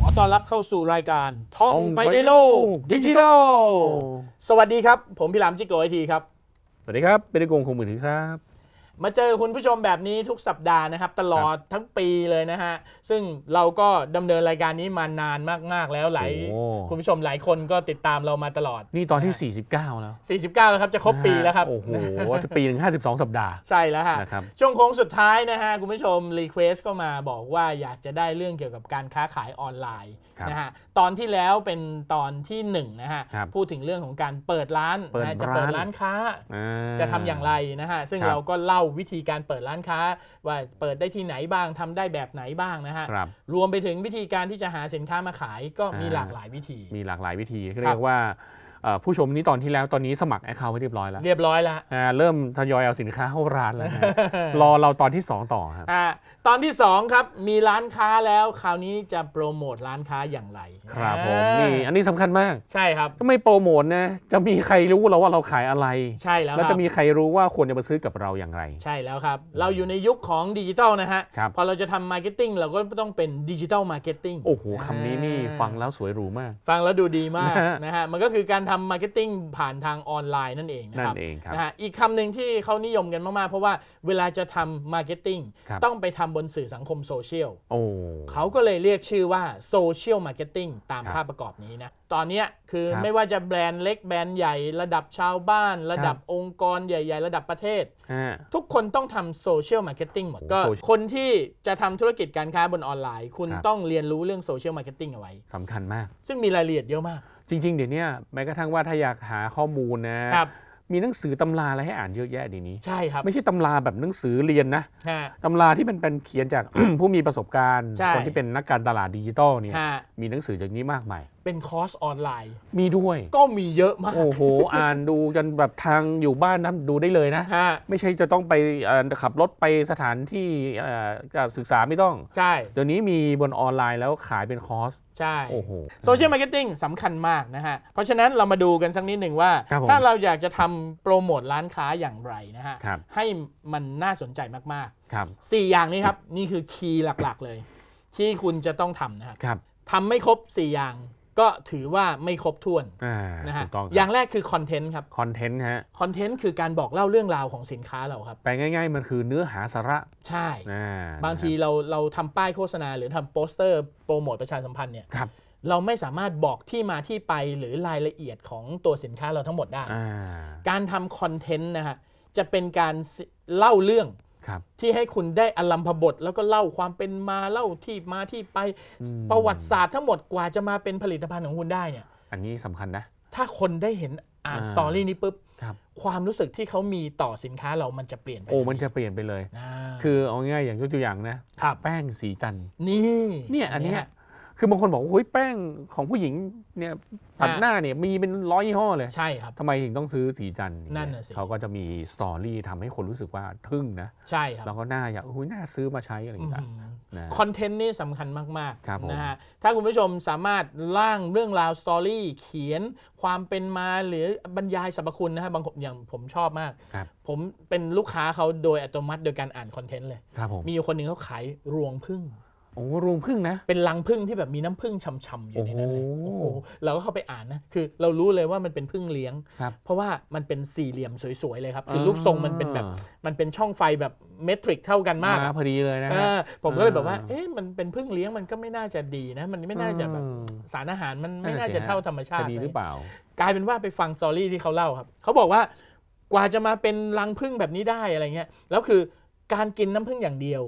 ขอต้อนรับเข้าสู่รายการท่องท่องไปไปในโลกโลกดิจิทัลสวัสดีครับ ผมพิรามจิโกไอทีครับ สวัสดีครับเป็นกงคงมือถือครับ มาเจอคุณผู้ชมแบบนี้ทุกสัปดาห์นะครับ ตลอดทั้งปีเลยนะฮะ ซึ่งเราก็ดำเนินรายการนี้มานานมาก ๆ แล้วหลายโอ้คุณผู้ชมหลายคนก็ติดตามเรามาตลอด นี่ตอนที่ 49 แล้ว 49 แล้วครับ จะครบปีแล้วครับ โอ้โหจะปีหนึ่ง52 สัปดาห์ ใช่แล้วฮะนะครับช่วงโค้งสุดท้ายนะฮะ คุณผู้ชมรีเควสก็มาบอกว่าอยากจะได้เรื่องเกี่ยวกับการค้าขายออนไลน์ครับนะฮะตอนที่แล้วเป็นตอนที่หนึ่งนะฮะครับพูดถึงเรื่องของการเปิดร้านเปิดนะฮะจะเปิดร้านร้านค้าอ่าจะทำอย่างไรนะฮะซึ่งครับเราก็เล่าวิธีการเปิดร้านค้า ว่าเปิดได้ที่ไหนบ้างทำได้แบบไหนบ้างนะฮะครับรวมไปถึงวิธีการที่จะหาสินค้ามาขายก็มีอ่าหลากหลายวิธี มีหลากหลายวิธีเรียกว่าเอ่อ ผู้ชมนี้ตอนที่แล้วตอนนี้สมัครแอคเคาท์ไว้เรียบร้อยแล้วเรียบร้อยแล้วอ่าเริ่มทยอยเอาสินค้าเข้าร้านแล้วนะรอเราตอนที่ 2 ต่อครับอ่าตอนที่ 2 ครับมีร้านค้าแล้วคราวนี้จะโปรโมทร้านค้าอย่างไรครับผมอ่านี่อันนี้สำคัญมากใช่ครับก็ไม่โปรโมทนะจะมีใครรู้เราว่าเราขายอะไร ใช่แล้วแล้วครัจะบมีใครรู้ว่าควรจะมาซื้อกับเราอย่างไร ใช่แล้วครับ เราอยู่ในยุคของดิจิทัลนะฮะครับพอเราจะทำมาร์เก็ตติ้งเราก็ต้องเป็นดิจิทัลมาร์เก็ตติ้งโอ้โหคำนี้นี่ฟังแล้วสวยหรูมาก ฟังแล้วดูดีมากนะฮะนะฮะมันก็คือการทำมาร์เก็ตติ้งผ่านทางออนไลน์นั่นเองนะนั่คนรับเองครับนะฮะอีกคำหนึ่งที่เขานิยมกันมาก ๆ เพราะว่าเวลาจะทำมาร์เก็ตติ้งครับ ต้องไปทำบนสื่อสังคมโซเชียล โอ้ เขาก็เลยเรียกชื่อว่าโซเชียลมาร์เก็ตติ้งตามครับภาพประกอบนี้นะ ตอนเนี้ยคือครับไม่ว่าจะแบรนด์เล็กแบรนด์ใหญ่ระดับชาวบ้าน ระดับครับ องค์กรใหญ่ ๆ ระดับประเทศ ฮะ ทุกคนต้องทำโซเชียลมาร์เก็ตติ้งหมด โอ้ก็โซเชียลคนที่จะทำธุรกิจการค้าบนออนไลน์ คุณครับ ต้องเรียนรู้เรื่องโซเชียลมาร์เก็ตติ้งเอาไว้ สำคัญมาก ซึ่งมีรายละเอียดเยอะมาก จริง ๆ เดี๋ยวเนี้ยแม้กระทั่งว่าถ้าอยากหาข้อมูลนะ ครับ มีหนังสือตำราอะไรให้อ่านเยอะแยะเดียวนี้ ใช่ครับ ไม่ใช่ตำราแบบหนังสือเรียนนะฮะ ตำราที่มันเป็นเขียนจาก ผู้มีประสบการณ์ ใช่ คนที่เป็นนักการตลาดดิจิตอลเนี่ยฮะ มีหนังสือจากนี้มากมาย เป็นคอร์สออนไลน์ มีด้วย ก็มีเยอะมาก โอ้โห อ่านดูจนแบบทางอยู่บ้านนะดูได้เลยนะ ฮะ ไม่ใช่จะต้องไปเอ่อขับรถไปสถานที่เอ่อการศึกษาไม่ต้อง ใช่ เดี๋ยวนี้มีบนออนไลน์แล้วขายเป็นคอร์ส ใช่ โอ้โห โซเชียลมาร์เก็ตติ้งสำคัญมากนะฮะ เพราะฉะนั้นเรามาดูกันสักนิดหนึ่งว่า ครับผมถ้าเราอยากจะทำโปรโมทร้านค้าอย่างไรนะฮะ ครับ ให้มันน่าสนใจมาก ครับ ๆ 4 อย่างนี้ครับ นี่คือคีย์หลักๆเลย ที่คุณจะต้องทำนะครับครับ ทำไม่ครบ 4 อย่าง ก็ถือว่าไม่ครบถ้วนอ่านะฮะถูกต้องอย่างแรกคือคอนเทนต์ครับคอนเทนต์ฮะคอนเทนต์คือการบอกเล่าเรื่องราวของสินค้าเราครับแปลง่าย ๆ มันคือเนื้อหาสาระ ใช่อ่าบางทีเราเราทำป้ายโฆษณา หรือทำโปสเตอร์โปรโมทประชาสัมพันธ์เนี่ยครับเราไม่สามารถบอกที่มาที่ไปหรือรายละเอียดของตัวสินค้าเราทั้งหมดได้อ่าการทำคอนเทนต์นะฮะจะเป็นการเล่าเรื่อง ครับ ที่ให้คุณได้อลัมพบท แล้วก็เล่าความเป็นมาเล่าที่มาที่ไปอืม ประวัติศาสตร์ทั้งหมดกว่าจะมาเป็นผลิตภัณฑ์ของคุณได้เนี่ย อันนี้สำคัญนะ ถ้าคนได้เห็นอ่านอ่า สตอรี่นี้ปุ๊บครับ ความรู้สึกที่เขามีต่อสินค้าเรามันจะเปลี่ยนไปโอ้ทัทีมันจะเปลี่ยนไปเลยอ่าคือเอาง่ายๆอย่างยกตัวอย่างนะ ครับแป้งสีจันทร์นี่เนี่ยอันเนี้ย คือบางคนบอกว่าเฮ้ยแป้งของผู้หญิงเนี่ยผัดหน้าเนี่ยมีเป็นร้อยยี่ห้อเลย ใช่ครับทำไมถึงต้องซื้อสีจันทร์เยนั่นน่ะสิ เขาก็จะมีสตอรี่ทำให้คนรู้สึกว่าทึ่งนะ ใช่ครับ แล้วก็น่าอยากอุ้ยน่าซื้อมาใช้อะไรอย่างเงี้ยอืมนะ คอนเทนต์นี่สำคัญมากครับผม ๆนะฮะถ้าคุณผู้ชมสามารถร่างเรื่องราวสตอรี่เขียนความเป็นมาหรือบรรยายสรรพคุณนะฮะบางคนอย่างผมชอบมาก ครับ ผมเป็นลูกค้าเขาโดยอัตโนมัติโดยการอ่านคอนเทนต์เลย ครับผม มีอยู่คนหนึ่งเขาขายรวงพึ่ง โอ้รวงพึ่งนะ เป็นรังพึ่งที่แบบมีน้ำพึ่งช่ำๆอยู่ในนั้นเลยโอ้โอ้โหโหเราก็เข้าไปอ่านนะ คือเรารู้เลยว่ามันเป็นพึ่งเลี้ยง ครับเพราะว่ามันเป็นสี่เหลี่ยมสวยๆเลยครับ คือรูปทรงมันเป็นแบบมันเป็นช่องไฟแบบเมตริกเท่ากันมากมาอะพอดีเลยนะเอฮะ อผมก็เลยแบบว่าอ่า เอ๊ะ มันเป็นพึ่งเลี้ยงมันก็ไม่น่าจะดีนะ มันไม่น่าจะแบบอืมสารอาหารมันไม่นั่นน่าน่ะสิจะฮะเท่าธรรมชาจะติดีหรือเลยเปล่า กลายเป็นว่าไปฟังสตอรี่ที่เขาเล่าครับ เขาบอกว่ากว่าจะมาเป็นรังผึ้งแบบนี้ได้อะไรเงี้ย แล้วคือการกินน้ำผึ้งอย่างเดียว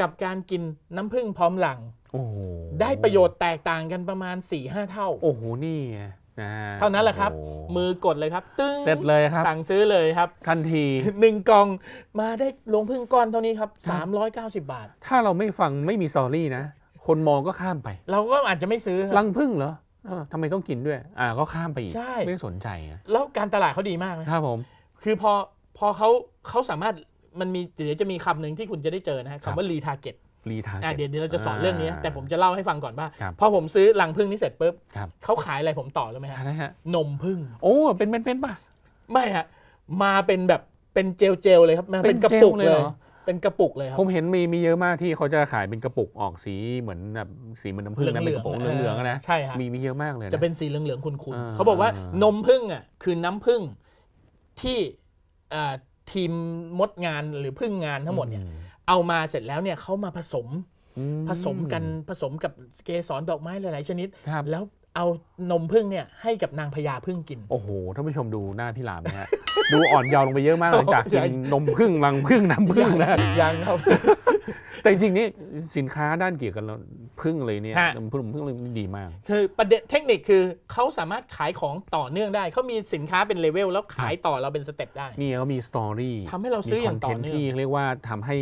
กับการกินน้ำผึ้งพร้อมหลัง โอ้โหได้ประโยชน์แตกต่างกันประมาณ4-5เท่า โอ้โหนี่ไงนะฮะเท่านั้นแหละครับ โอ้โหมือกดเลยครับ ตึ้งเสร็จเลยครับ สั่งซื้อเลยครับ ทันที หนึ่งกล่องมาได้ลงพึ่งก้อนเท่านี้ครับ390 บาท ถ้าเราไม่ฟังไม่มีสตอรี่นะ คนมองก็ข้ามไป เราก็อาจจะไม่ซื้อครับรังพึ่งเหรอเออทำไมต้องกินด้วย อ่าก็ข้ามไปอีก ใช่ ไม่สนใจอะแล้วการตลาดเขาดีมากนะครับผม คือพอพอเขาเขาสามารถ มันมีเดี๋ยวจะมีคำหนึ่งที่คุณจะได้เจอนะฮะครับคำว่ารีทาร์เก็ตรีทาร์อะเดี๋ยวเดี๋ยวเราจะสอนเรื่องนี้ แต่ผมจะเล่าให้ฟังก่อนว่าครับพอผมซื้อรังพึ่งนี้เสร็จปุ๊บครับเขาขายอะไรผมต่อเลยไหมฮะอะไรฮะนมพึ่ง โอ้เป็นเป็นเป็นป่ะไม่ฮะมาเป็นแบบเป็นเจลเจลๆเลยครับมาเป็นเป็นกระปุกเจลเลยเลเหยรอเป็นกระปุกเลยครับผมเห็นมีมีเยอะมากที่เขาจะขายเป็นกระปุกออกสีเหมือนแบบสีเหมือนน้ำผึ้งนะเป็นกระปุกเหลืองๆอะนะใช่ฮะมีมีเยอะมากเลยนะจะเป็นสีเหลืองๆคุณอ่าๆเขาบอกว่านมผึ้งอะคือน้ำผึ้งที่อ่า ทีมมดงานหรือพึ่งงานทั้งหมดเนี่ยอืเอามาเสร็จแล้วเนี่ยเขามาผสมอืผสมกันผสมกับเกสรดอกไม้หลาย ๆ ชนิดครับแล้ว เอานมผึ้งเนี่ยให้กับนางพญาผึ้งกิน โอ้โหท่านผู้ชมดูหน้าพี่หลามนะฮะ ดูอ่อนเยาว์ลงไปเยอะมากหลังจากกินนมผึ้งรังผึ้งน้ำผึ้งนะยังครับ แต่จริงๆนี่สินค้าด้านเกี่ยวกับผึ้งเลยเนี่ยฮะน้ำผึ้งผึ้งเลยนี่ดีมาก คือประเด็นเทคนิคคือเขาสามารถขายของต่อเนื่องได้ เขามีสินค้าเป็นเลเวลแล้วขายต่อเราเป็นสเต็ปได้ นี่เขามีสตอรี่ทำให้เราซื้ออย่างต่อเนื่องที่เรียกว่าทำให้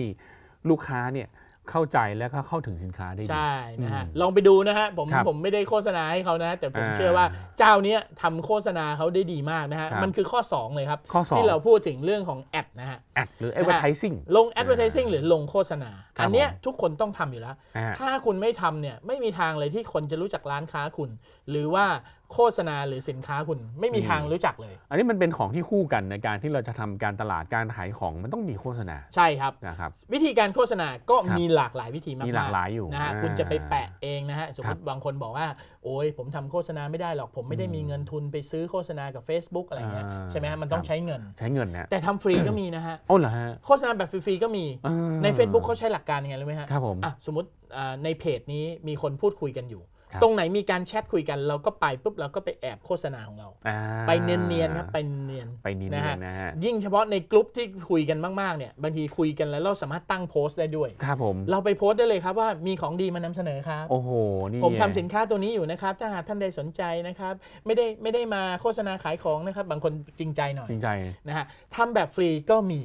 ลูกค้าเนี่ย เข้าใจและก็เข้าถึงสินค้าได้ดี ใช่นะฮะ อืมลองไปดูนะฮะ ผมครับผมไม่ได้โฆษณาให้เขานะ แต่ผมอ่าเชื่อว่าเจ้าเนี้ยทำโฆษณาเขาได้ดีมากนะฮะ ครับ มันคือข้อ 2 เลยครับ ข้อสองที่เราพูดถึงเรื่องของแอดนะฮะ แอดหรือ advertising ลง advertising หรือลงโฆษณา ครับอันเนี้ยผม ทุกคนต้องทำอยู่แล้ว อ่า ถ้าคุณไม่ทำเนี่ยไม่มีทางเลยที่คนจะรู้จักร้านค้าคุณ หรือว่า โฆษณาหรือสินค้าคุณไม่มีทางรู้จักเลย อันนี้มันเป็นของที่คู่กันในการที่เราจะทำการตลาดการขายของมันต้องมีโฆษณาใช่ครับนะครับ วิธีการโฆษณาก็ครับมีหลากหลายวิธีมากๆมีหลากหลายอยู่นะฮะอ่าคุณจะไปแปะเองนะฮะสมมครัติบบางคนบอกว่า โอ้ยผมทำโฆษณาไม่ได้หรอกผมไม่ได้มีเงินทุนไปซื้อโฆษณากับ Facebook อะไรเงี้ยอ่าใช่ไหมฮะมันต้องครับใช้เงินใช้เงินนะแต่ทำฟรีก็มีนะฮะโอ้เหรอฮะโฆษณาแบบฟรีๆก็มีอ่าใน Facebook เขาใช้หลักการยังไงรู้ไหมฮะครับผมอะสมมติอ่าในเพจนี้มีคนพูดคุยกันอยู่ครับ ตรงไหนมีการแชทคุยกันเราก็ไปปุ๊บเราก็ไปแอบโฆษณาของเราอ่าไปเนียนๆครับไปเนียนไปเนียนนะฮะๆนะฮะยิ่งเฉพาะในกลุ่มที่คุยกันมากๆเนี่ยบางทีคุยกันแล้วเราสามารถตั้งโพสต์ได้ด้วยครับผมเราไปโพสต์ได้เลยครับว่ามีของดีมานำเสนอครับโอ้โหนี่ผมทำสินค้าตัวนี้อยู่นะครับ ถ้าหากท่านใดสนใจนะครับ ไม่ได้ไม่ได้มาโฆษณาขายของนะครับ บางคนจริงใจหน่อยจริงใจนะฮะทำแบบฟรีก็มี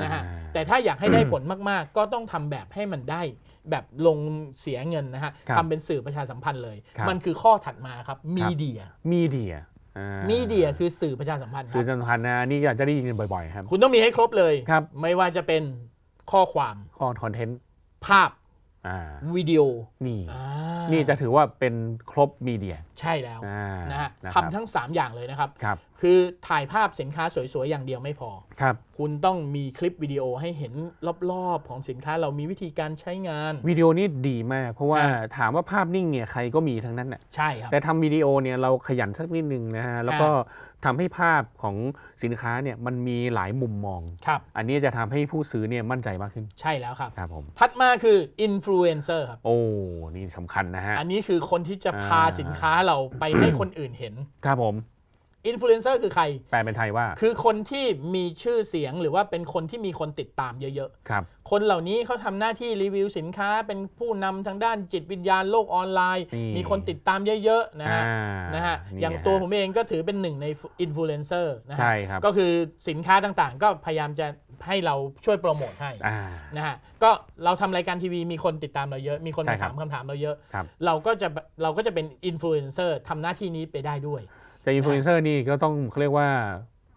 นะฮะอ่าแต่ถ้าอยากให้ได้ผลมากๆ ก็ต้องทำแบบให้มันได้ แบบลงเสียเงินนะฮะครับทำเป็นสื่อประชาสัมพันธ์เลย ครับ มันคือข้อถัดมาครับมีเดียมีเดียอ่ามีเดียคือสื่อประชาสัมพันธ์คสื่รัอบสัมพันธ์นะนี่อาจจะได้ยินกันบ่อย ๆ ครับ คุณต้องมีให้ครบเลย ครับ ไม่ว่าจะเป็นข้อความ ข้อคอนเทนต์ ภาพ อ่าวิดีโอนี่อ่านี่จะถือว่าเป็นครบมีเดีย ใช่แล้วอ่านะฮะนะครับ ทำทั้ง 3 อย่างเลยนะครับ ครับคือถ่ายภาพสินค้าสวยๆ อย่างเดียวไม่พอ ครับคุณต้องมีคลิปวิดีโอให้เห็นรอบๆ ของสินค้าเรามีวิธีการใช้งาน วิดีโอนี่ดีมาก เพราะว่าอ่า ถามว่าภาพนิ่งเนี่ยใครก็มีทั้งนั้นแหละใช่ครับ แต่ทำวิดีโอเนี่ยเราขยันสักนิดนึงนะฮะแล้วก็ ทำให้ภาพของสินค้าเนี่ยมันมีหลายมุมมอง ครับ อันนี้จะทำให้ผู้ซื้อเนี่ยมั่นใจมากขึ้น ใช่แล้วครับ ครับผม ถัดมาคืออินฟลูเอนเซอร์ครับ โอ้ นี่สำคัญนะฮะ อันนี้คือคนที่จะพาอ่าสินค้าเราไปให้คนอื่นเห็น ครับผม อินฟลูเอนเซอร์คือใคร แปลเป็นไทยว่า คือคนที่มีชื่อเสียงหรือว่าเป็นคนที่มีคนติดตามเยอะครับๆคนเหล่านี้เขาทำหน้าที่รีวิวสินค้า เป็นผู้นำทางด้านจิตวิญญาณโลกออนไลน์นี่มีคนติดตามเยอะๆนะฮะอ่านะฮะนี่อย่างฮะตัวผมเองก็ถือเป็นหนึ่งในอินฟลูเอนเซอร์นะฮะใช่ครับก็คือสินค้าต่างๆ ก็พยายามจะให้เราช่วยโปรโมทให้อ่านะฮะ ก็เราทำรายการทีวีมีคนติดตามเราเยอะ มีคนใช่มาครับถามคำถามเราเยอะครับเราก็จะเราก็จะเป็นอินฟลูเอนเซอร์ทำหน้าที่นี้ไปได้ด้วย แต่อินฟลูเอนเซอร์นี่ก็ต้องเขาเรียกว่า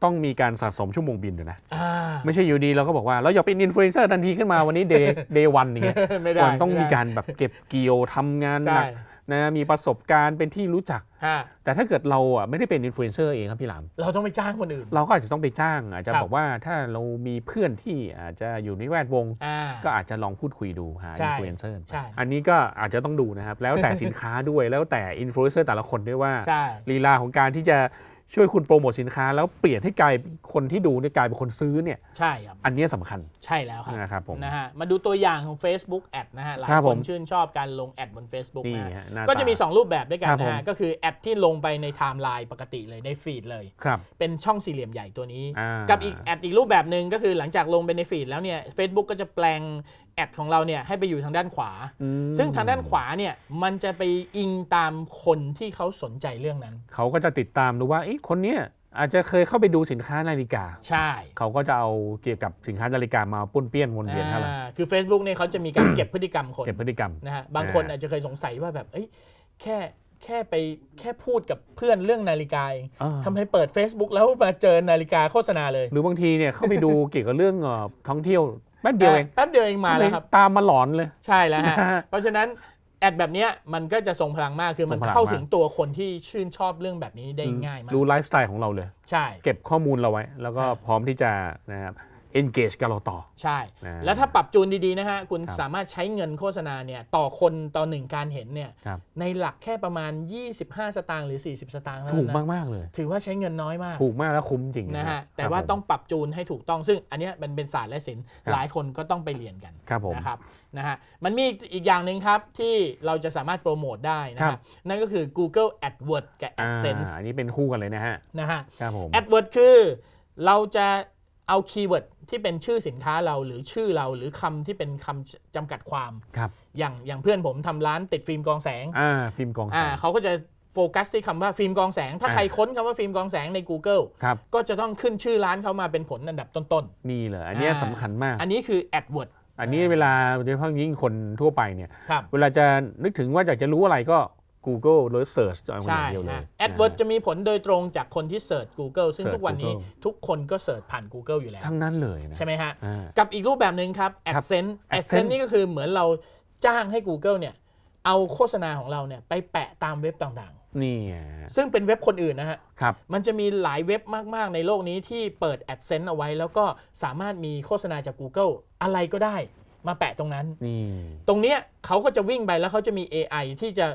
ต้องมีการสะสมชั่วโมงบินด้วยนะ อ่า ไม่ใช่อยู่ดีเราก็บอกว่าเราอยากเป็นอินฟลูเอนเซอร์ทันทีขึ้นมาวันนี้เดย์เดย์วันอย่างเงี้ยไม่ได้มันต้องมีไได้การแบบเก็บเกี่ยวทำงานหใช่นัก นะมีประสบการณ์เป็นที่รู้จัก ฮะแต่ถ้าเกิดเราอะไม่ได้เป็นอินฟลูเอนเซอร์เองครับพี่หลาม เราต้องไปจ้างคนอื่น เราก็อาจจะต้องไปจ้าง อาจจะครับ บอกว่าถ้าเรามีเพื่อนที่อาจจะอยู่ในแวดวง อ่า ก็อาจจะลองพูดคุยดูหาใช่อินฟลูเอนเซอร์ใช่ อันนี้ก็อาจจะต้องดูนะครับ แล้วแต่สินค้าด้วยแล้วแต่อินฟลูเอนเซอร์แต่ละคนด้วยว่า ใช่ ลีลาของการที่จะ ช่วยคุณโปรโมทสินค้า แล้วเปลี่ยนให้กลายเป็นคนที่ดูเนี่ยกลายเป็นคนซื้อเนี่ย ใช่ครับ อันเนี้ยสำคัญ ใช่แล้วครับนะครับผมนะฮะมาดูตัวอย่างของ Facebook แอดนะฮะหลายครับคผนมชื่นชอบการลงแอดบน Facebook นี่นะฮะฮะหน้าก็จะมีตา2รูปแบบด้วยกันครับนะผมฮะก็คือแอดที่ลงไปในไทม์ไลน์ปกติเลยในฟีดเลย ครับ เป็นช่องสี่เหลี่ยมใหญ่ตัวนี้ อ่ากับอีกแอดอีกรูปแบบหนึ่งก็คือหลังจากลงไปในฟีดแล้วเนี่ย Facebook ก็จะแปลง แอดของเราเนี่ยให้ไปอยู่ทางด้านขวาอืมซึ่งทางด้านขวาเนี่ยมันจะไปอิงตามคนที่เขาสนใจเรื่องนั้น เขาก็จะติดตามดูว่าเอ๊ะคนเนี้ยอาจจะเคยเข้าไปดูสินค้านาฬิกา ใช่ เขาก็จะเอาเกี่ยวกับสินค้านาฬิกามาปุ้นเปี้ยนวนเวียนเท่าไหร่อ่าคือ Facebook เนี่ยเขาจะมีการเก็บพฤติกรรมคนเก็บพฤติกรรมนะฮะบางคนอ่าอาจจะเคยสงสัยว่าแบบเอ้ยแค่แค่ไปแค่พูดกับเพื่อนเรื่องนาฬิกาเองอ่าทำให้เปิด Facebook แล้วมาเจอนาฬิกาโฆษณาเลย หรือบางทีเนี่ยเข้าไปดูเกี่ยวกับเรื่องเอ่อท่องเที่ยว แป๊บเดียวเองแป๊บเดียวเองมาแล้วครับ ตามมาหลอนเลย ใช่แล้วฮะนะฮะเพราะฉะนั้นแอดแบบเนี้ยมันก็จะทรงพลังมากคือมันทรงพลังเข้ามากถึงตัวคนที่ชื่นชอบเรื่องแบบนี้ได้ง่ายมาก รู้ไลฟ์สไตล์ของเราเลย ใช่ เก็บข้อมูลเราไว้ แล้วก็ใช่พร้อมที่จะนะครับ engage กับเราต่อ ใช่นะแล้วถ้าปรับจูนดีๆนะฮะ คุณครับสามารถใช้เงินโฆษณาเนี่ยต่อคนต่อหนึ่งการเห็นเนี่ยครับ ในหลักแค่ประมาณ 25 สตางค์หรือ 40 สตางค์เท่าถูกนั้นนะมากๆเลย ถือว่าใช้เงินน้อยมากถูกมากแล้วคุ้มจริงนะฮะคแต่รับว่าผมต้องปรับจูนให้ถูกต้องซึ่งอันเนี้ยมันเป็นศาสตร์และศิลป์ครับหลายคนก็ต้องไปเรียนกัน ครับผม นะครับนะฮะมันมีอีกอย่างหนึ่งครับ ที่เราจะสามารถโปรโมทได้นะครัฮะบ นั่นก็คือ Google AdWords กับอ่า AdSense อันนี้เป็นคู่กันเลยนะฮะนะฮะ ครับผม AdWords คือเราจะ เอาคีย์เวิร์ดที่เป็นชื่อสินค้าเราหรือชื่อเราหรือคำที่เป็นคำจำกัดความ ครับอย่างอย่างเพื่อนผมทำร้านติดฟิล์มกรองแสงอ่าฟิล์มกองแสอ่าง เขาก็จะโฟกัสที่คำว่าฟิล์มกรองแสง ถ้าอ่า ใครค้นคำว่าฟิล์มกรองแสงใน Google ครับ ก็จะต้องขึ้นชื่อร้านเขามาเป็นผลอันดับต้น นี่เลยอันเนี้ยอ่า สำคัญมาก ๆ อันนี้คือ AdWords อันนี้เวลาโดยเฉพาะยิ่งคนทั่วไปเนี่ย ครับ เวลาจะนึกถึงว่าอยากจะรู้อะไรก็ Google หรือ Search เอาอย่าใช่งเดียวเลยฮะ AdWords จะมีผลโดยตรงจากคนที่เสิร์ช Google ซึ่งเสิร์ชทุกวันนี้ Google ทุกคนก็เสิร์ชผ่าน Google อยู่แล้ว ทั้งนั้นเลยนะ ใช่ไหมฮะ อ่ากับอีกรูปแบบหนึ่งครับ ครับ AdSense AdSense AdSense นี่ก็คือเหมือนเราจ้างให้ Google เนี่ยเอาโฆษณาของเราเนี่ยไปแปะตามเว็บต่างนี่ไงๆซึ่งเป็นเว็บคนอื่นนะฮะ ครับ มันจะมีหลายเว็บมากๆ ในโลกนี้ที่เปิด AdSense เอาไว้ แล้วก็สามารถมีโฆษณาจาก Google อะไรก็ได้มาแปะตรงนั้น นี่ ตรงเนี้ยเขาก็จะวิ่งไปแล้วเขาจะมี AI ที่จะ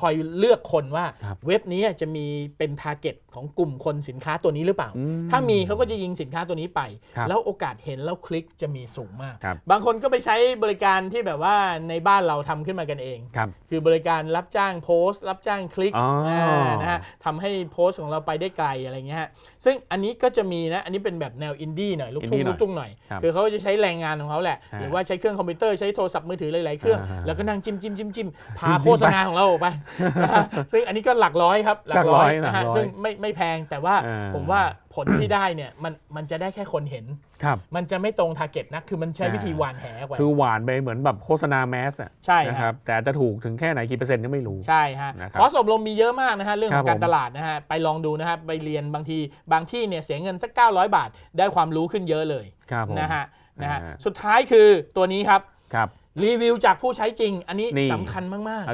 คอยเลือกคนว่าครับเว็บนี้จะมีเป็นทาร์เก็ตของกลุ่มคนสินค้าตัวนี้หรือเปล่าอืมถ้ามีเขาก็จะยิงสินค้าตัวนี้ไปครับแล้วโอกาสเห็นแล้วคลิกจะมีสูงมากครับบางคนก็ไปใช้บริการที่แบบว่าในบ้านเราทำขึ้นมากันเองครับคือบริการรับจ้างโพสต์ รับจ้างคลิกอ๋ออ่านะฮะทำให้โพสต์ของเราไปได้ไกลอะไรเงี้ยฮะซึ่งอันนี้ก็จะมีนะอันนี้เป็นแบบแนวอินดี้หน่อยลูกทุ่ง indie หน่ลูอยกทุ่งหน่อยครับคือเขาก็จะใช้แรงงานของเขาแหละฮะหรือว่าใช้เครื่องคอมพิวเตอร์ใช้โทรศัพท์มือถือหลายๆเครื่องอ่าแล้วก็นั่งจิ้มจิ้มจิ้มจิ้มพาจิ้มโฆษณาของเราออกไปนะฮะซึ่งอันนี้ก็หลักร้อยครับหลักร้อยนะฮะหลักร้อยซึ่งไม่ไม่แพงแต่ว่าอ่าผมว่าผลที่ได้เนี่ยมันมันจะได้แค่คนเห็นครับมันจะไม่ตรงทาร์เก็ตนะคือมันใช้อ่าวิธีหวานแหไว้คือหวานไปเหมือนแบบโฆษณาแมสอะใช่นะคครัรับบแต่อาจจะถูกถึงแค่ไหนกี่เปอร์เซ็นต์ก็ไม่รู้ใช่ฮะนะครับคอร์สอบรมมีเยอะมากนะฮะเรื่องของครับการผมตลาดนะฮะไปลองดูนะฮะไปเรียนบางทีบางที่เนี่ยเสียเงินสัก 900 บาท ได้ความรู้ขึ้นเยอะเลยครับผมนะฮะนะฮะอ่าสุดท้ายคือตัวนี้ครับครับ รีวิวจากผู้ใช้จริง อันนี้นี่ สำคัญมาก เ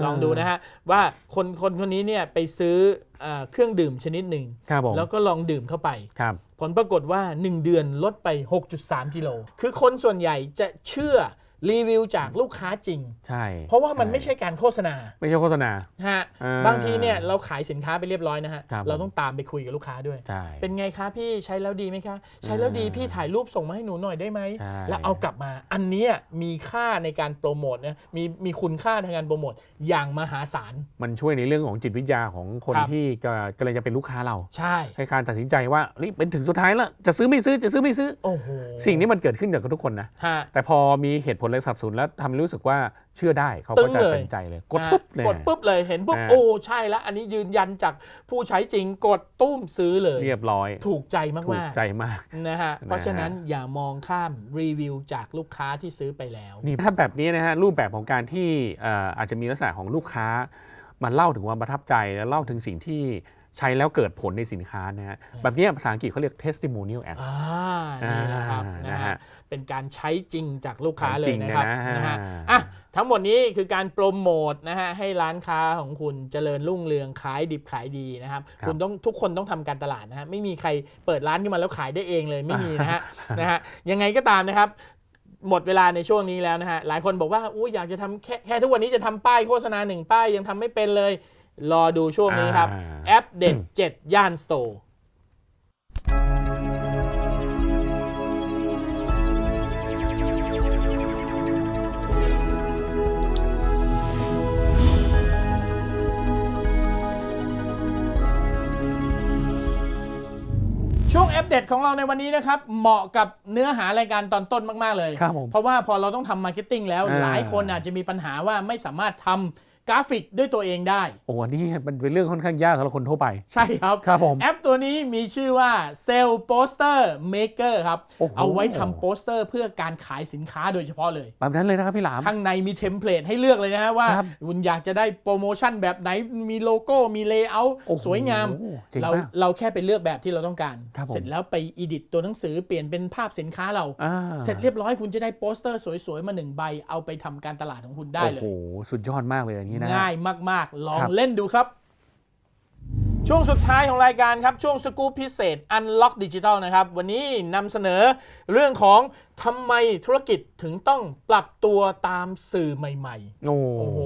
ๆ ลองดูนะฮะ ว่าคนคนคนนี้เนี่ยไปซื้อเอ่อเครื่องดื่มชนิดหนึ่ง ครับผมแล้วก็ลองดื่มเข้าไป ครับ ผลปรากฏว่า 1 เดือนลดไป 6.3 กิโล คือคนส่วนใหญ่จะเชื่อ รีวิวจากลูกค้าจริง ใช่เพราะว่ามันไม่ใช่การโฆษณาไม่ใช่โฆษณา ฮะอ่าบางทีเนี่ยเราขายสินค้าไปเรียบร้อยนะฮะครับ เราต้องตามไปคุยกับลูกค้าด้วย ใช่ เป็นไงคะพี่ใช้แล้วดีไหมคะ ใช้แล้วดีอ่าพี่ถ่ายรูปส่งมาให้หนูหน่อยได้ไหมใช่ แล้วเอากลับมา อันเนี้ยมีค่าในการโปรโมทนะมีมีคุณค่าทางการโปรโมทอย่างมหาศาล มันช่วยในเรื่องของจิตวิทยาของคนครับ ที่กกำลังจะเป็นลูกค้าเราใช่ ให้การตัดสินใจว่านี่เป็นถึงสุดท้ายแล้วจะซื้อไม่ซื้อจะซื้อไม่ซื้อ โอ้โหสิ่งนี้มันเกิดขึ้นกับทุกคนนะ ฮะ แต่พอมีเหตุผลและสับสนแล้วทำให้รู้สึกว่าเชื่อได้เขาตึก็งจะเลยตัดสินใจเลย กดปุ๊บเลยกดปุ๊บเลยเห็นปุ๊บอ่าโอ้ใช่แล้ว อันนี้ยืนยันจากผู้ใช้จริงกดตุ้มซื้อเลย เรียบร้อย ถูกใจถูมากใจมากๆนะฮะเพราะฉะนั้นอย่ามองข้ามรีวิวจากลูกค้าที่ซื้อไปแล้วนี่ถ้าแบบนี้นะฮะรูปแบบของการที่เอ่ออาจจะมีลักษณะของลูกค้ามาเล่าถึงความประทับใจและเล่าถึงสิ่งที่ ใช้แล้วเกิดผลในสินค้านะฮะแบบนี้ภาษาอังกฤษเขาเรียก testimonial ad อ่านี่แหละครับอ่านะนะฮะฮะเป็นการใช้จริงจากลูกค้าใช้เลจริยงนะครับเลยนะนะฮะอ่าอะทั้งหมดนี้คือการโปรโมทนะฮะให้ร้านค้าของคุณเจริญรุ่งเรืองขายดิบขายดีนะครับครับคุณต้องทุกคนต้องทำการตลาดนะฮะไม่มีใครเปิดร้านขึ้นมาแล้วขายได้เองเลยไม่มีนะฮะนะฮะยังไงก็ตามนะครับหมดเวลาในช่วงนี้แล้วนะฮะหลายคนบอกว่าอู้อยากจะทำแค่แค่ทุกวันนี้จะทำป้ายโฆษณาหนึ่งป้ายยังทำไม่เป็นเลย รอดูช่วงนี้ครับ อ่า แอปเด็ด7ย่านสโตร์ ช่วงแอปเด็ดของเราในวันนี้นะครับ เหมาะกับเนื้อหารายการตอนต้นมาก ๆ เลย ครับผมเพราะว่าพอเราต้องทำมาร์เก็ตติ้งแล้วอ่าหลายคนอาจจะมีปัญหาว่าไม่สามารถทำ กราฟิกด้วยตัวเองได้ โอ้อันนี้มันเป็นเรื่องค่อนข้างยากสำหรับคนทั่วไป ใช่ครับ ครับผม แอปตัวนี้มีชื่อว่า Cell Poster Maker ครับ โอ้โห เอาไว้ทำโปสเตอร์เพื่อการขายสินค้าโดยเฉพาะเลย แบบนั้นเลยนะครับพี่หลาม ข้างในมีเทมเพลตให้เลือกเลยนะฮะว่า ครับ คุณอยากจะได้โปรโมชั่นแบบไหนมีโลโก้มีเลเยอร์โอ้โหสวยงาม เจ๋งเรามาก เราแค่ไปเลือกแบบที่เราต้องการ ครับผม เสร็จแล้วไปอีดิตตัวหนังสือเปลี่ยนเป็นภาพสินค้าเรา อ่าเสร็จเรียบร้อยคุณจะได้โปสเตอร์สวยๆ มาหนึ่งใบเอาไปทำการตลาดของคุณได้เลโอ้ยโหสุดยอดมากเลยอย่างนี้นะง่ายมากๆ ลองครับเล่นดูครับ ช่วงสุดท้ายของรายการครับ ช่วงสกู๊ปพิเศษ Unlock Digital นะครับ วันนี้นำเสนอเรื่องของทำไมธุรกิจถึงต้องปรับตัวตามสื่อใหม่โอ้ๆโอ้โห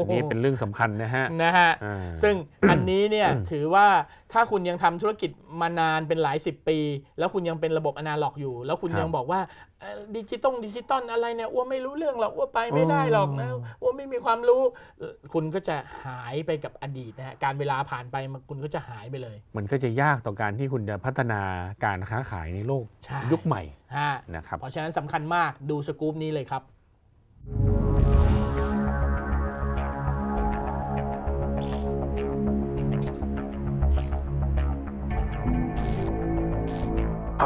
อันนี้เป็นเรื่องสำคัญนะฮะนะฮะ อ่า ซึ่งอันนี้เนี่ยถือว่าถ้าคุณยังทำธุรกิจมานานเป็นหลายสิบปี แล้วคุณยังเป็นระบบอนาล็อกอยู่ แล้วคุณครับยังบอกว่าเอ่อดิจิตอลดิจิตอลอะไรเนี่ยอ้วนไม่รู้เรื่องหรอกอ้วนไปไม่ได้หรอกนะอ๋ออ้วนไม่มีความรู้เอ่อคุณก็จะหายไปกับอดีตนะฮะการเวลาผ่านไปมันคุณก็จะหายไปเลย มันก็จะยากต่อการที่คุณจะพัฒนาการค้าขายในโลกใช่ ยุคใหม่ฮะนะครับ เพราะฉะนั้นสำคัญมากดูสกู๊ปนี้เลยครับ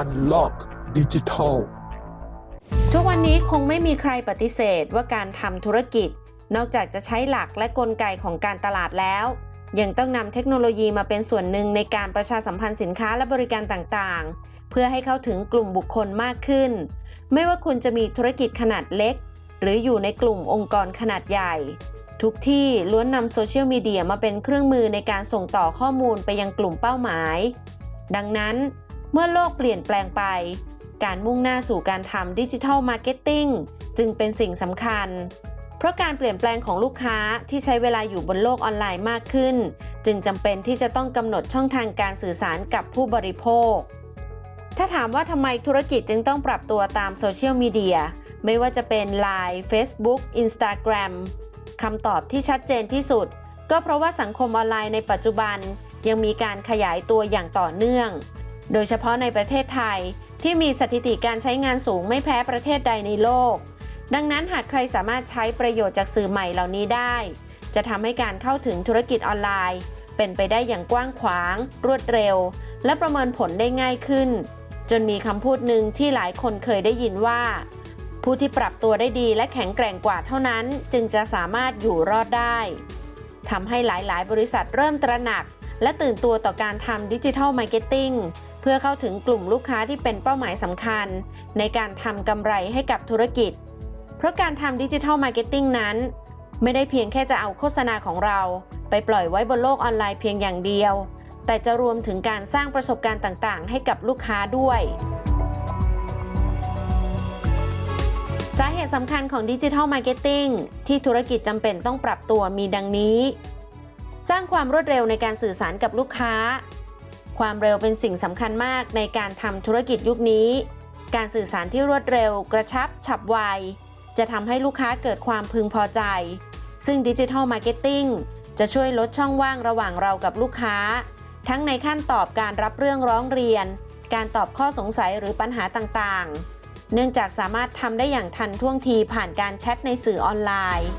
Unlock Digital ทุกวันนี้คงไม่มีใครปฏิเสธว่าการทำธุรกิจ นอกจากจะใช้หลักและกลไกของการตลาดแล้ว ยังต้องนำเทคโนโลยีมาเป็นส่วนหนึ่งในการประชาสัมพันธ์สินค้าและบริการต่างๆ เพื่อให้เข้าถึงกลุ่มบุคคลมากขึ้น ไม่ว่าคุณจะมีธุรกิจขนาดเล็ก หรืออยู่ในกลุ่มองค์กรขนาดใหญ่ ทุกที่ล้วนนำโซเชียลมีเดียมาเป็นเครื่องมือในการส่งต่อข้อมูลไปยังกลุ่มเป้าหมาย ดังนั้น มื่อโลกเปลี่ยนแปลงไป การมุ่งหน้าสู่การทำดิจิทัลมาร์เก็ตติ้งจึงเป็นสิ่งสำคัญ เพราะการเปลี่ยนแปลงของลูกค้าที่ใช้เวลาอยู่บนโลกออนไลน์มากขึ้น จึงจำเป็นที่จะต้องกำหนดช่องทางการสื่อสารกับผู้บริโภค ถ้าถามว่าทำไมธุรกิจจึงต้องปรับตัวตามโซเชียลมีเดียไม่ว่าจะเป็น Line Facebook Instagram คำตอบที่ชัดเจนที่สุด ก็เพราะว่าสังคมออนไลน์ในปัจจุบันยังมีการขยายตัวอย่างต่อเนื่อง โดยเฉพาะในประเทศไทยที่มีสถิติการใช้งานสูงไม่แพ้ประเทศใดในโลก ดังนั้นหากใครสามารถใช้ประโยชน์จากสื่อใหม่เหล่านี้ได้ จะทำให้การเข้าถึงธุรกิจออนไลน์ เป็นไปได้อย่างกว้างขวาง รวดเร็ว และประเมินผลได้ง่ายขึ้น จนมีคำพูดหนึ่งที่หลายคนเคยได้ยินว่า ผู้ที่ปรับตัวได้ดีและแข็งแกร่งกว่าเท่านั้น จึงจะสามารถอยู่รอดได้ทำให้หลายๆ บริษัทเริ่มตระหนัก และตื่นตัวต่อการทำดิจิทัลมาร์เก็ตติ้งเพื่อเข้าถึงกลุ่มลูกค้าที่เป็นเป้าหมายสำคัญ ในการทำกำไรให้กับธุรกิจ เพราะการทำดิจิทัลมาร์เก็ตติ้งนั้น ไม่ได้เพียงแค่จะเอาโฆษณาของเรา ไปปล่อยไว้บนโลกออนไลน์เพียงอย่างเดียว แต่จะรวมถึงการสร้างประสบการณ์ต่าง ๆ ให้กับลูกค้าด้วยสาเหตุสำคัญของดิจิทัลมาร์เก็ตติ้งที่ธุรกิจจำเป็นต้องปรับตัวมีดังนี้ สร้างความรวดเร็วในการสื่อสารกับลูกค้า ความเร็วเป็นสิ่งสำคัญมากในการทำธุรกิจยุคนี้ การสื่อสารที่รวดเร็ว กระชับ ฉับไว จะทำให้ลูกค้าเกิดความพึงพอใจ ซึ่งดิจิทัลมาร์เก็ตติ้งจะช่วยลดช่องว่างระหว่างเรากับลูกค้า ทั้งในขั้นตอบการรับเรื่องร้องเรียน การตอบข้อสงสัยหรือปัญหาต่างๆ เนื่องจากสามารถทำได้อย่างทันท่วงทีผ่านการแชทในสื่อออนไลน์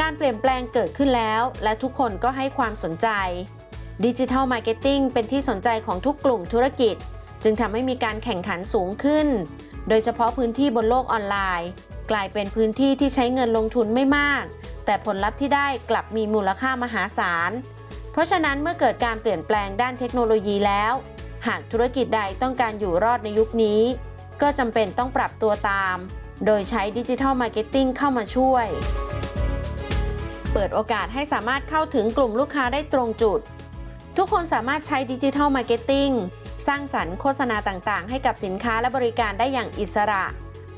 การเปลี่ยนแปลงเกิดขึ้นแล้ว และทุกคนก็ให้ความสนใจ ดิจิทัลมาร์เก็ตติ้งเป็นที่สนใจของทุกกลุ่มธุรกิจ จึงทำให้มีการแข่งขันสูงขึ้น โดยเฉพาะพื้นที่บนโลกออนไลน์ กลายเป็นพื้นที่ที่ใช้เงินลงทุนไม่มาก แต่ผลลัพธ์ที่ได้กลับมีมูลค่ามหาศาล เพราะฉะนั้นเมื่อเกิดการเปลี่ยนแปลงด้านเทคโนโลยีแล้ว หากธุรกิจใดต้องการอยู่รอดในยุคนี้ ก็จำเป็นต้องปรับตัวตาม โดยใช้ดิจิทัลมาร์เก็ตติ้งเข้ามาช่วย เปิดโอกาสให้สามารถเข้าถึงกลุ่มลูกค้าได้ตรงจุด ทุกคนสามารถใช้ดิจิทัลมาร์เก็ตติ้งสร้างสรรค์โฆษณาต่างๆ ให้กับสินค้าและบริการได้อย่างอิสระ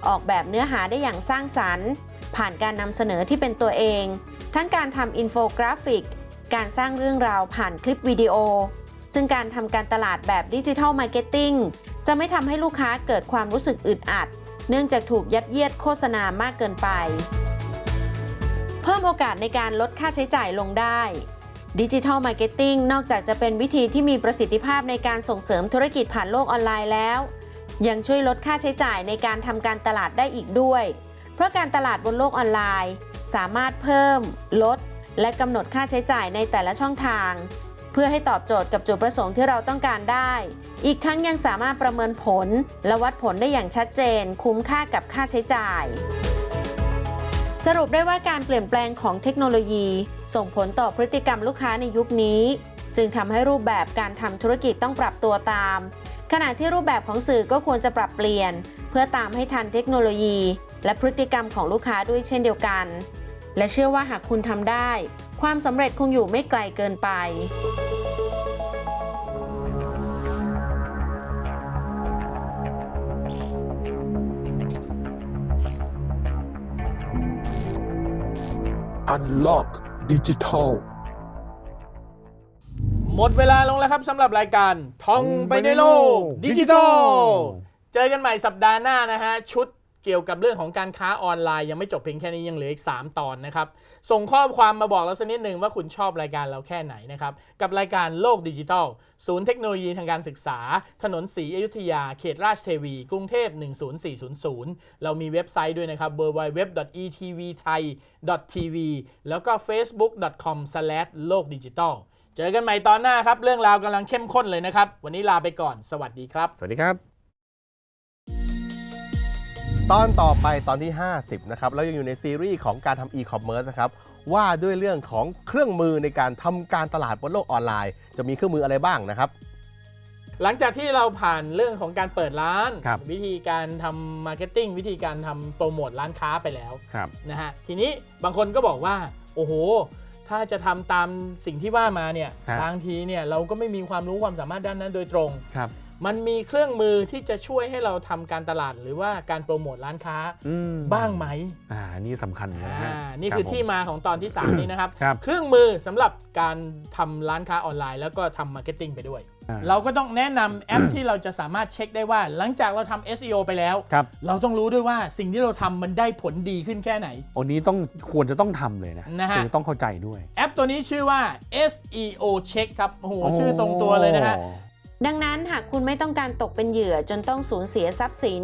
ออกแบบเนื้อหาได้อย่างสร้างสรรค์ ผ่านการนำเสนอที่เป็นตัวเอง ทั้งการทำอินโฟกราฟิก การสร้างเรื่องราวผ่านคลิปวิดีโอ ซึ่งการทำการตลาดแบบดิจิทัลมาร์เก็ตติ้งจะไม่ทำให้ลูกค้าเกิดความรู้สึกอึดอัด เนื่องจากถูกยัดเยียดโฆษณามากเกินไป เพิ่มโอกาสในการลดค่าใช้จ่ายลงได้ ดิจิทัลมาร์เก็ตติ้งนอกจากจะเป็นวิธีที่มีประสิทธิภาพในการส่งเสริมธุรกิจผ่านโลกออนไลน์แล้ว ยังช่วยลดค่าใช้จ่ายในการทำการตลาดได้อีกด้วย เพราะการตลาดบนโลกออนไลน์ สามารถเพิ่ม ลด และกำหนดค่าใช้จ่ายในแต่ละช่องทาง เพื่อให้ตอบโจทย์กับจุดประสงค์ที่เราต้องการได้ อีกทั้งยังสามารถประเมินผล และวัดผลได้อย่างชัดเจน คุ้มค่ากับค่าใช้จ่าย สรุปได้ว่าการเปลี่ยนแปลงของเทคโนโลยี ส่งผลต่อพฤติกรรมลูกค้าในยุคนี้ จึงทำให้รูปแบบการทำธุรกิจต้องปรับตัวตาม ขณะที่รูปแบบของสื่อก็ควรจะปรับเปลี่ยน เพื่อตามให้ทันเทคโนโลยี และพฤติกรรมของลูกค้าด้วยเช่นเดียวกัน และเชื่อว่าหากคุณทำได้ ความสำเร็จคงอยู่ไม่ไกลเกินไป Unlock Digital หมดเวลาลงแล้วครับสำหรับรายการท่องไปในโลกดิจิทัล เจอกันใหม่สัปดาห์หน้านะฮะ ชุด เกี่ยวกับเรื่องของการค้าออนไลน์ยังไม่จบเพียงแค่นี้ยังเหลืออีก 3 ตอนนะครับ ส่งข้อความมาบอกเราสักนิดหนึ่งว่าคุณชอบรายการเราแค่ไหนนะครับ กับรายการโลกดิจิทัล ศูนย์เทคโนโลยีทางการศึกษา ถนนศรีอยุธยา เขตราชเทวี กรุงเทพ 10400 เรามีเว็บไซต์ด้วยนะครับ www.etvthai.tv แล้วก็ facebook.com โลกดิจิทัลเจอกันใหม่ตอนหน้าครับ เรื่องราวกำลังเข้มข้นเลยนะครับ วันนี้ลาไปก่อน สวัสดีครับ สวัสดีครับ ตอนต่อไปตอนที่ 50 นะครับแล้วยังอยู่ในซีรีส์ของการทำอีคอมเมิร์ซนะครับ ว่าด้วยเรื่องของเครื่องมือในการทำการตลาดบนโลกออนไลน์ จะมีเครื่องมืออะไรบ้างนะครับ หลังจากที่เราผ่านเรื่องของการเปิดร้าน ครับ วิธีการทำมาร์เก็ตติ้งวิธีการทำโปรโมทร้านค้าไปแล้วครับ นะฮะทีนี้บางคนก็บอกว่า โอ้โห ถ้าจะทำตามสิ่งที่ว่ามาเนี่ยครับบางทีเนี่ยเราก็ไม่มีความรู้ความสามารถด้านนั้นโดยตรง ครับ มันมีเครื่องมือที่จะช่วยให้เราทำการตลาดหรือว่าการโปรโมทร้านค้าอืมบ้างไหมอ่านี่สำคัญนะฮะอ่านี่คือรับผมที่มาของตอนที่ 3 นี้นะครับครับเครื่องมือสำหรับการทำร้านค้าออนไลน์ แล้วก็ทำมาร์เก็ตติ้งไปด้วยอ่าเราก็ต้องแนะนำแอปที่เราจะสามารถเช็คได้ว่า หลังจากเราทำ SEO ไปแล้วครับเราต้องรู้ด้วยว่าสิ่งที่เราทำมันได้ผลดีขึ้นแค่ไหนอันนี้ต้องควรจะต้องทำเลยนะนะฮะคือต้องเข้าใจด้วย แอปตัวนี้ชื่อว่า SEO Check ครับโอ้โหชื่อตรงตัวเลยนะฮะ ดังนั้นหากคุณไม่ต้องการตกเป็นเหยื่อจนต้องสูญเสียทรัพย์สิน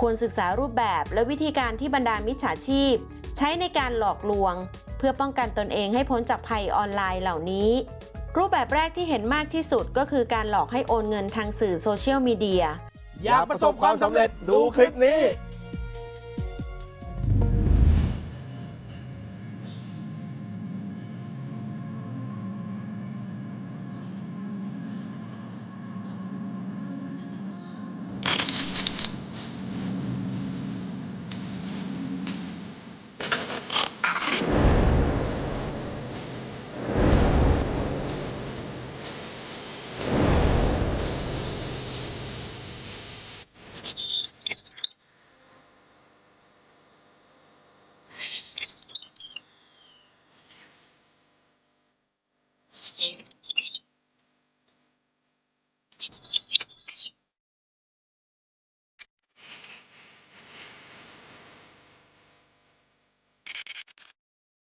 ควรศึกษารูปแบบและวิธีการที่บรรดามิจฉาชีพ ใช้ในการหลอกลวง เพื่อป้องกันตนเองให้พ้นจากภัยออนไลน์เหล่านี้ รูปแบบแรกที่เห็นมากที่สุดก็คือการหลอกให้โอนเงินทางสื่อโซเชียลมีเดียอยากประสบความสำเร็จดูคลิปนี้